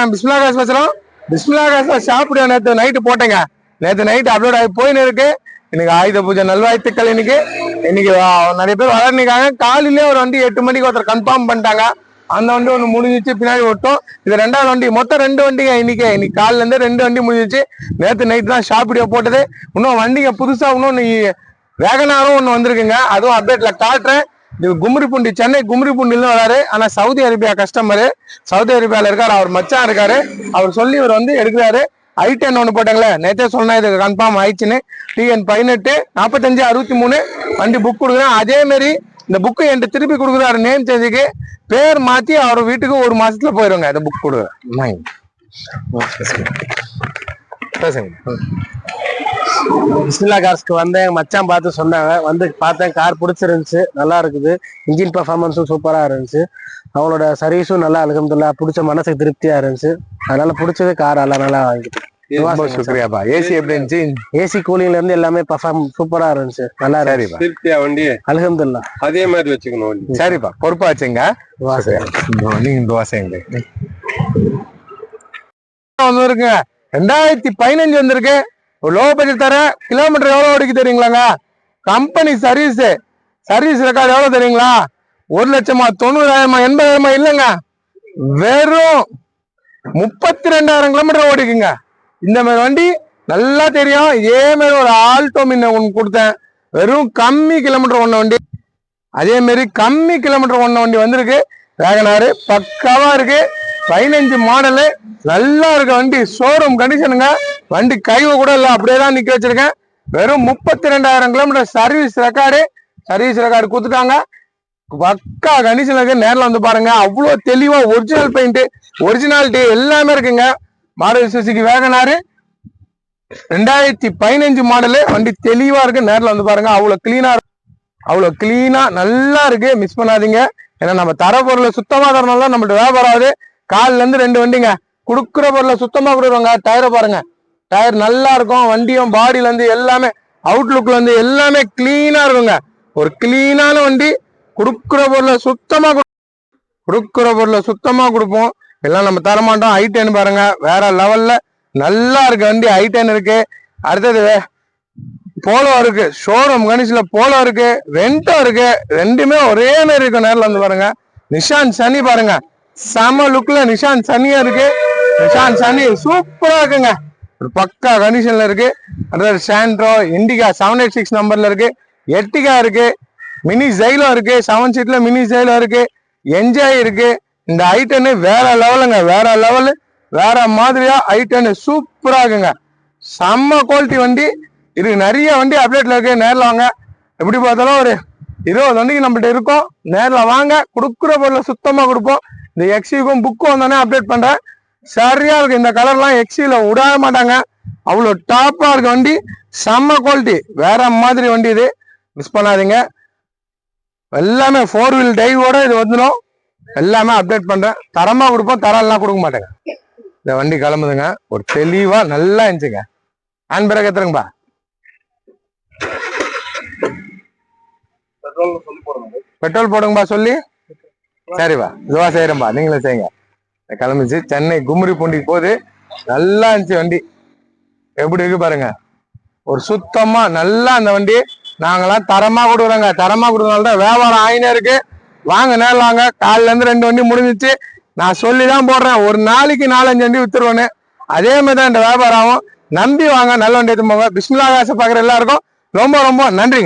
பிஸ்மிலா காசு பேசுறோம் பிஸ்மிலா காசு சாப்பிடுவோம் நேற்று நைட்டு போட்டேங்க. நேற்று நைட்டு அப்லோட் ஆகி போயின்னு இருக்கு. இன்னைக்கு ஆயுத பூஜை நல்வாழ்த்துக்கள் இன்னைக்கு. இன்னைக்கு நிறைய பேர் வளர்ந்துருக்காங்க. காலையிலே ஒரு வண்டி எட்டு மணிக்கு ஒருத்தர் கன்ஃபார்ம் பண்ணிட்டாங்க. அந்த வண்டி ஒன்று முடிஞ்சிச்சு பின்னாடி ஓட்டும் இது ரெண்டாவது வண்டி. மொத்தம் ரெண்டு வண்டிங்க இன்னைக்கு. இன்னைக்கு காலிலேருந்து ரெண்டு வண்டி முடிஞ்சிச்சு. நேற்று நைட் தான் ஷாப் வீடியோ போட்டது. இன்னும் வண்டிங்க புதுசாக இன்னும் வேகனாரும் ஒன்று வந்திருக்குங்க. அதுவும் அப்டேட்டில் காட்டுறேன். இது கும்ரிபுண்டி சென்னை கும்ரிபுண்டில வராரு. ஆனா சவுதி அரேபியா கஸ்டமர் சவுதி அரேபியால இருக்காரு. அவர் மச்சான் இருக்காரு. அவர் சொல்லி இவர் வந்து எடுக்கிறாரு. ஐ டென் ஒன்று போட்டாங்களே. நேற்றே சொன்னேன் இது கன்ஃபார்ம் ஆயிடுச்சுன்னு. டிஎன் பதினெட்டு நாற்பத்தஞ்சு அறுபத்தி மூணு. வண்டி புக் கொடுக்குறேன். அதேமாரி இந்த புக்கு என்கிட்ட திருப்பி கொடுக்குறாரு நேம் சேஞ்சுக்கு பேர் மாற்றி அவர் வீட்டுக்கு ஒரு மாசத்துல போயிடுவாங்க இந்த புக் கொடுக்குறேன். பேசுங்க. பிஸ்மில்லா கார்ஸ்க்கு வந்தேன் மச்சான் பார்த்து சொன்னாங்க. வந்து பார்த்தேன் கார் பிடிச்சிருந்துச்சு நல்லா இருக்குது. இன்ஜின் பர்ஃபார்மன்ஸும் சூப்பரா இருந்துச்சு. அவங்களோட சர்வீஸும் நல்லா அலகம்துல்லா பிடிச்ச மனசுக்கு திருப்தியா இருந்துச்சு. அதனால பிடிச்சது கார் எல்லாம் நல்லா வாங்கிட்டு ரொம்ப சுக்ரியாப்பா. ஏசி எப்படி இருந்துச்சு? ஏசி கூலிங்ல இருந்து எல்லாமே பர்ஃபார்ம் சூப்பரா இருந்துச்சு. நல்லா இருந்துச்சு. சரிப்பா. திருப்தியா வண்டி? அலகம்துல்லா அதே மாதிரி வச்சுக்கணும் சரிப்பா. பொறுப்பா வச்சுங்க. நீங்க தோசைங்க வந்திருக்குங்க ரெண்டாயிரத்தி பதினஞ்சு வந்திருக்கு. ஒரு லோ பட்ஜெட் தர கிலோமீட்டர் எவ்வளோ ஓடிக்கு தெரியுங்களாங்க? கம்பெனி சர்வீஸு சர்வீஸ் ரெக்கார்டு எவ்வளோ தெரியுங்களா? ஒரு லட்சமா தொண்ணூறாயிரமா எண்பதாயிரமா இல்லைங்க. வெறும் முப்பத்தி ரெண்டாயிரம் கிலோமீட்டர் ஓடிக்குங்க. இந்த மாதிரி வண்டி நல்லா தெரியும். இதே மாதிரி ஒரு ஆல்டோ மின்ன ஒன்று கொடுத்தேன். வெறும் கம்மி கிலோமீட்டர் ஒன்று வண்டி. அதே மாதிரி கம்மி கிலோமீட்டர் ஒன்று வண்டி வந்திருக்கு. வேகனாரு பக்காவாக இருக்குது பதினஞ்சு மாடலு நல்லா இருக்க வண்டி. ஷோரூம் கண்டிஷனுங்க வண்டி கைவ கூட இல்லை அப்படியே தான் நிற்க வச்சிருக்கேன். வெறும் முப்பத்தி ரெண்டாயிரம் kilometre service record service record கொடுத்துட்டாங்க. பக்கா கண்டிஷன்ல நேரில் வந்து பாருங்க. அவ்வளோ தெளிவாக ஒரிஜினல் பெயிண்ட்டு ஒரிஜினாலிட்டி எல்லாமே இருக்குங்க. மாடல் சுசுகி வேகனாரு ரெண்டாயிரத்தி பதினஞ்சு மாடலு வண்டி தெளிவாக இருக்கு. நேரில் வந்து பாருங்க. அவ்வளவு இருக்கும் அவ்வளோ கிளீனாக நல்லா இருக்கு. மிஸ் பண்ணாதீங்க. ஏன்னா நம்ம தர பொருளை சுத்தமாக தரனால தான் நம்மள்ட்ட வியாபாரம் ஆகுது. காலிலேருந்து ரெண்டு வண்டிங்க. கொடுக்குற பொருளை சுத்தமாக கொடுக்குறோங்க டயரை பாருங்க. டயர் நல்லா இருக்கும் வண்டியும் பாடியிலேருந்து எல்லாமே அவுட்லுக்லேருந்து எல்லாமே க்ளீனாக இருக்குங்க. ஒரு கிளீனான வண்டி கொடுக்குற பொருளை சுத்தமாக கொடுக்குற பொருளை சுத்தமாக கொடுப்போம். எல்லாம் நம்ம தரமாட்டோம். ஐடென் பாருங்க வேற லெவலில் நல்லா இருக்கு வண்டி ஐடென் இருக்கு. அடுத்தது போலோ இருக்கு. ஷோரூம் கணிச்சில போலோ இருக்கு. வெண்டோ இருக்கு. ரெண்டுமே ஒரே மாதிரி இருக்கும் நேரில் வந்து பாருங்க. நிஷான் சனி பாருங்க. செம லுக்ல நிஷான் சனியா இருக்கு. நிஷான் சனி சூப்பரா இருக்குங்க. ஒரு பக்கா கண்டிஷன்ல இருக்கு. அடுத்தது Santro Indica seven eight six நம்பர்ல இருக்கு. எர்டிகா இருக்கு. மினி ஜெயிலோ இருக்கு. செவன் சீட்ல மினி ஜெயிலோ இருக்கு. என்ஜாய் இருக்கு. இந்த ஐட்டனு வேற லெவலுங்க வேற லெவலு வேற மாதிரியா ஐட்டனு சூப்பரா இருக்குங்க. செம்ம குவாலிட்டி வண்டி. இது நிறைய வண்டி அப்டேட்ல இருக்கு. நேரில் வாங்க. எப்படி பார்த்தாலும் ஒரு இருபது வண்டிக்கு நம்மள்ட்ட இருக்கும். நேரில் வாங்க. கொடுக்குற பொருளை சுத்தமாக கொடுப்போம். இந்த எக்ஸிக்கும் புக்கும் வந்தோடனே அப்டேட் பண்ணுறேன் சரியா இருக்கு. இந்த கலர்லாம் எக்ஸில விடவே மாட்டாங்க. அவ்வளோ டாப்பா இருக்கு வண்டி. செம்ம குவாலிட்டி வேற மாதிரி வண்டி இது. மிஸ் பண்ணாதீங்க. எல்லாமே ஃபோர் வீல் டிரைவோட இது வந்துடும் எல்லாமே அப்டேட் பண்றேன். தரமா கொடுப்போம். தரம்லாம் கொடுக்க மாட்டேங்க. இந்த வண்டி கிளம்புதுங்க. ஒரு தெளிவா நல்லா இருந்துச்சுங்க. ஹேண்ட் பிரேக் எத்துறங்கப்பா பெட்ரோல் போடுங்கப்பா சொல்லி. சரிப்பா. இதுவா செய்யறேன்பா நீங்களே செய்யுங்க. கிளம்பிச்சு சென்னை கும்ரி பூண்டிக்கு போகுது நல்லா இருந்துச்சு வண்டி. எப்படி இருக்கு பாருங்க. ஒரு சுத்தமா நல்லா அந்த வண்டி. நாங்களாம் தரமா கொடுக்குறோங்க. தரமா கொடுக்கறனால தான் வியாபாரம் ஆயினே இருக்கு. வாங்க நேரில் வாங்க. காலில இருந்து ரெண்டு வண்டி முடிஞ்சிச்சு. நான் சொல்லி தான் போடுறேன். ஒரு நாளைக்கு நாலஞ்சு வண்டி வித்துருவேன்னு. அதே மாதிரி தான் இந்த வியாபாரம் ஆகும். நம்பி வாங்க. நல்ல வண்டி எடுத்து போங்க. பிஸ்மிலா காசை பார்க்குற எல்லாருக்கும் ரொம்ப ரொம்ப நன்றிங்க.